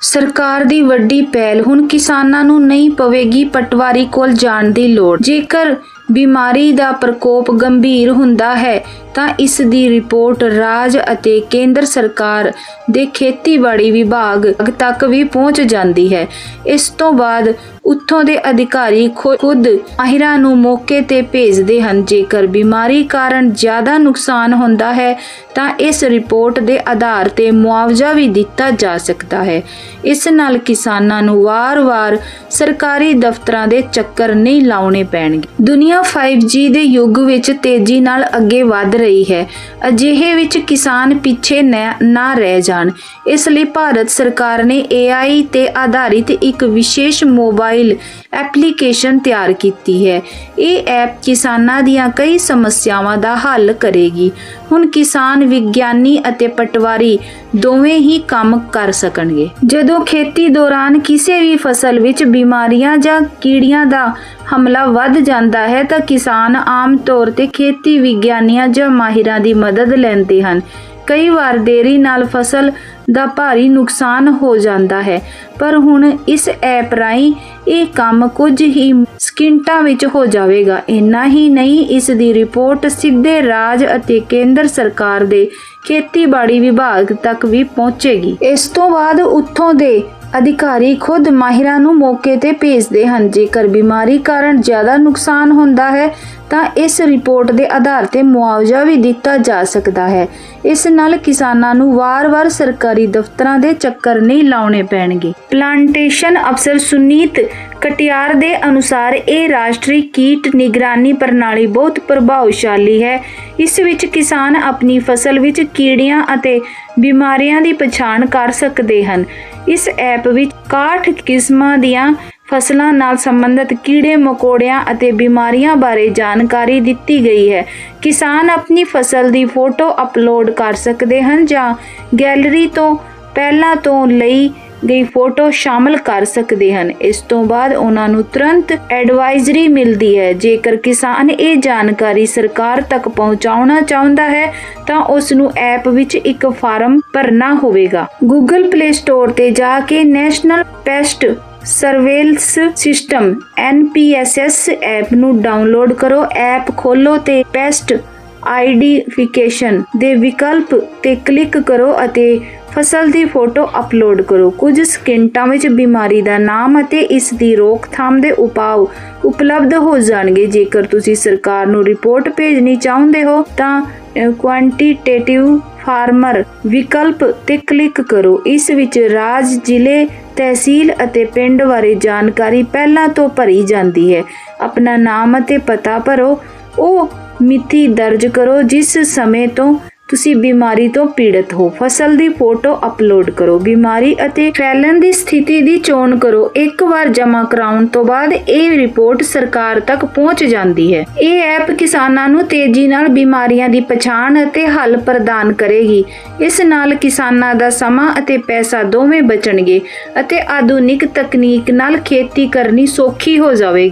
ਸਰਕਾਰ ਦੀ ਵੱਡੀ ਪਹਿਲ ਹੁਣ ਕਿਸਾਨਾਂ ਨੂੰ ਨਹੀਂ ਪਵੇਗੀ ਪਟਵਾਰੀ ਕੋਲ ਜਾਣ ਦੀ ਲੋੜ। ਜੇਕਰ ਬਿਮਾਰੀ ਦਾ ਪ੍ਰਕੋਪ ਗੰਭੀਰ ਹੁੰਦਾ ਹੈ ਤਾਂ ਇਸ ਦੀ ਰਿਪੋਰਟ ਰਾਜ ਅਤੇ ਕੇਂਦਰ ਸਰਕਾਰ ਦੇ ਖੇਤੀਬਾੜੀ ਵਿਭਾਗ ਤੱਕ ਵੀ ਪਹੁੰਚ ਜਾਂਦੀ ਹੈ। ਇਸ ਤੋਂ ਬਾਅਦ ਉੱਥੋਂ ਦੇ ਅਧਿਕਾਰੀ ਖੁ- ਖੁਦ ਮਾਹਿਰਾਂ ਨੂੰ ਮੌਕੇ ਤੇ ਭੇਜਦੇ ਹਨ। ਜੇਕਰ ਬਿਮਾਰੀ ਕਾਰਨ ਜ਼ਿਆਦਾ ਨੁਕਸਾਨ ਹੁੰਦਾ ਹੈ, ਤਾਂ ਇਸ ਰਿਪੋਰਟ ਦੇ ਆਧਾਰ ਤੇ ਮੁਆਵਜ਼ਾ ਵੀ ਦਿੱਤਾ ਜਾ ਸਕਦਾ ਹੈ। ਇਸ ਨਾਲ ਕਿਸਾਨਾਂ ਨੂੰ ਵਾਰ-ਵਾਰ ਸਰਕਾਰੀ ਦਫ਼ਤਰਾਂ ਦੇ ਚੱਕਰ ਨਹੀਂ ਲਾਉਣੇ ਪੈਣਗੇ। ਦੁਨੀਆ 5G ਦੇ ਯੁੱਗ ਵਿੱਚ ਤੇਜ਼ੀ ਨਾਲ ਅੱਗੇ ਵਧ ਰਹੀ ਹੈ। ਅਜਿਹੇ ਵਿੱਚ ਕਿਸਾਨ ਪਿੱਛੇ ਨਾ ਰਹਿ ਜਾਣ। ਇਸ ਲਈ ਭਾਰਤ ਸਰਕਾਰ ਨੇ AI ਤੇ ਆਧਾਰਿਤ ਇੱਕ ਵਿਸ਼ੇਸ਼ ਮੋਬਾਈਲ ਐਪਲੀਕੇਸ਼ਨ ਤਿਆਰ ਕੀਤੀ ਹੈ। ਇਹ ਐਪ ਕਿਸਾਨਾਂ ਦੀਆਂ ਕਈ ਸਮੱਸਿਆਵਾਂ ਦਾ ਹੱਲ ਕਰੇਗੀ। ਹੁਣ ਕਿਸਾਨ ਵਿਗਿਆਨੀ ਅਤੇ ਪਟਵਾਰੀ ਦੋਵੇਂ ਹੀ ਕੰਮ ਕਰ ਸਕਣਗੇ। ਜਦੋਂ ਖੇਤੀ ਦੌਰਾਨ ਕਿਸੇ ਵੀ ਫਸਲ ਵਿੱਚ ਬਿਮਾਰੀਆਂ ਜਾਂ ਕੀੜੀਆਂ ਦਾ ਹਮਲਾ ਵੱਧ ਜਾਂਦਾ ਹੈ, ਤਾਂ ਕਿਸਾਨ ਆਮ ਤੌਰ ਤੇ ਖੇਤੀ ਵਿਗਿਆਨੀਆਂ ਜਾਂ ਮਾਹਿਰਾਂ ਦੀ ਮਦਦ ਲੈਂਦੇ ਹਨ। ਕਈ ਵਾਰ ਦੇਰੀ ਨਾਲ ਫਸਲ ਦਾ ਭਾਰੀ ਨੁਕਸਾਨ ਹੋ ਜਾਂਦਾ ਹੈ। ਪਰ ਹੁਣ ਇਸ ਐਪ ਰਾਹੀਂ ਇਹ ਕੰਮ ਕੁਝ ਹੀ ਸਕਿੰਟਾਂ ਵਿੱਚ ਹੋ ਜਾਵੇਗਾ। ਇੰਨਾ ਹੀ ਨਹੀਂ, ਇਸ ਦੀ ਰਿਪੋਰਟ ਸਿੱਧੇ ਰਾਜ ਅਤੇ ਕੇਂਦਰ ਸਰਕਾਰ ਦੇ ਖੇਤੀਬਾੜੀ ਵਿਭਾਗ ਤੱਕ ਵੀ ਪਹੁੰਚੇਗੀ। ਇਸ ਤੋਂ ਬਾਅਦ ਉੱਥੋਂ ਦੇ ਅਧਿਕਾਰੀ ਖੁਦ ਮਾਹਿਰਾਂ ਨੂੰ ਮੌਕੇ ਤੇ ਭੇਜਦੇ ਹਨ। ਜੇਕਰ ਬਿਮਾਰੀ ਕਾਰਨ ਜ਼ਿਆਦਾ ਨੁਕਸਾਨ ਹੁੰਦਾ ਹੈ ਤਾਂ ਇਸ ਰਿਪੋਰਟ ਦੇ ਆਧਾਰ ਤੇ ਮੁਆਵਜ਼ਾ ਵੀ ਦਿੱਤਾ ਜਾ ਸਕਦਾ ਹੈ। ਇਸ ਨਾਲ ਕਿਸਾਨਾਂ ਨੂੰ ਵਾਰ-ਵਾਰ ਸਰਕਾਰੀ ਦਫ਼ਤਰਾਂ ਦੇ ਚੱਕਰ ਨਹੀਂ ਲਾਉਣੇ ਪੈਣਗੇ। ਪਲਾਂਟੇਸ਼ਨ ਅਫਸਰ ਸੁਨੀਤ ਕਟਿਆਰ ਦੇ ਅਨੁਸਾਰ ਇਹ ਰਾਸ਼ਟਰੀ ਕੀਟ ਨਿਗਰਾਨੀ ਪ੍ਰਣਾਲੀ ਬਹੁਤ ਪ੍ਰਭਾਵਸ਼ਾਲੀ ਹੈ। ਇਸ ਵਿੱਚ ਕਿਸਾਨ ਆਪਣੀ ਫਸਲ ਵਿੱਚ ਕੀੜਿਆਂ ਅਤੇ ਬਿਮਾਰੀਆਂ ਦੀ ਪਛਾਣ ਕਰ ਸਕਦੇ ਹਨ। ਇਸ ਐਪ ਵਿੱਚ 61 ਕਿਸਮਾਂ ਦੀਆਂ ਫਸਲਾਂ ਨਾਲ ਸੰਬੰਧਿਤ ਕੀੜੇ, ਮਕੌੜਿਆਂ ਅਤੇ ਬਿਮਾਰੀਆਂ ਬਾਰੇ ਜਾਣਕਾਰੀ ਦਿੱਤੀ ਗਈ ਹੈ। ਕਿਸਾਨ ਆਪਣੀ ਫਸਲ ਦੀ ਫੋਟੋ ਅਪਲੋਡ ਕਰ ਸਕਦੇ ਹਨ ਜਾਂ ਗੈਲਰੀ ਤੋਂ ਪਹਿਲਾਂ ਤੋਂ ਲਈ ਗਈ ਫੋਟੋ ਸ਼ਾਮਲ ਕਰ ਸਕਦੇ ਹਨ। ਇਸ ਤੋਂ ਬਾਅਦ ਉਹਨਾਂ ਨੂੰ ਤੁਰੰਤ ਐਡਵਾਈਜ਼ਰੀ ਮਿਲਦੀ ਹੈ। ਜੇਕਰ ਕਿਸਾਨ ਇਹ ਜਾਣਕਾਰੀ ਸਰਕਾਰ ਤੱਕ ਪਹੁੰਚਾਉਣਾ ਚਾਹੁੰਦਾ ਹੈ, ਤਾਂ ਉਸ ਨੂੰ ਐਪ ਵਿੱਚ ਇੱਕ ਫਾਰਮ ਭਰਨਾ ਹੋਵੇਗਾ। Google Play Store ਤੇ ਜਾ ਕੇ national pest surveillance system NPSS app ਨੂੰ ਡਾਊਨਲੋਡ ਕਰੋ। ਐਪ ਖੋਲੋ ਤੇ ਪੈਸਟ ਆਈਡੀਫਿਕੇਸ਼ਨ ਦੇ ਵਿਕਲਪ ਤੇ ਕਲਿੱਕ ਕਰੋ ਅਤੇ ਫਸਲ ਦੀ ਫੋਟੋ ਅਪਲੋਡ ਕਰੋ। ਕੁਝ ਸਕਿੰਟਾਂ ਵਿੱਚ ਬਿਮਾਰੀ ਦਾ ਨਾਮ ਅਤੇ ਇਸ ਦੀ ਰੋਕਥਾਮ ਦੇ ਉਪਾਅ ਉਪਲਬਧ ਹੋ ਜਾਣਗੇ। ਜੇਕਰ ਤੁਸੀਂ ਸਰਕਾਰ ਨੂੰ ਰਿਪੋਰਟ ਭੇਜਣੀ ਚਾਹੁੰਦੇ ਹੋ, ਤਾਂ ਕੁਆਂਟੀਟੇਟਿਵ ਫਾਰਮਰ ਵਿਕਲਪ ਤੇ ਕਲਿੱਕ ਕਰੋ। ਇਸ ਵਿੱਚ ਰਾਜ, ਜ਼ਿਲ੍ਹੇ ਤਹਿਸੀਲ ਅਤੇ ਪਿੰਡ ਬਾਰੇ ਜਾਣਕਾਰੀ ਪਹਿਲਾਂ ਤੋਂ ਭਰੀ ਜਾਂਦੀ ਹੈ। ਆਪਣਾ ਨਾਮ ਅਤੇ ਪਤਾ ਭਰੋ। ਉਹ ਮਿਤੀ ਦਰਜ ਕਰੋ, ਜਿਸ ਸਮੇਂ ਤੋਂ ਤੁਸੀਂ ਬਿਮਾਰੀ ਤੋਂ ਪੀੜਤ ਹੋ। ਫਸਲ ਦੀ ਫੋਟੋ ਅਪਲੋਡ ਕਰੋ। ਬਿਮਾਰੀ ਅਤੇ ਫੈਲਣ ਦੀ ਸਥਿਤੀ ਦੀ ਚੋਣ ਕਰੋ। ਇੱਕ ਵਾਰ ਜਮ੍ਹਾਂ ਕਰਾਉਣ ਤੋਂ ਬਾਅਦ ਇਹ ਰਿਪੋਰਟ ਸਰਕਾਰ ਤੱਕ ਪਹੁੰਚ ਜਾਂਦੀ ਹੈ। ਇਹ ਐਪ ਕਿਸਾਨਾਂ ਨੂੰ ਤੇਜ਼ੀ ਨਾਲ ਬਿਮਾਰੀਆਂ ਦੀ ਪਛਾਣ ਅਤੇ ਹੱਲ ਪ੍ਰਦਾਨ ਕਰੇਗੀ। ਇਸ ਨਾਲ ਕਿਸਾਨਾਂ ਦਾ ਸਮਾਂ ਅਤੇ ਪੈਸਾ ਦੋਵੇਂ ਬਚਣਗੇ ਅਤੇ ਆਧੁਨਿਕ ਤਕਨੀਕ ਨਾਲ ਖੇਤੀ ਕਰਨੀ ਸੌਖੀ ਹੋ ਜਾਵੇਗੀ।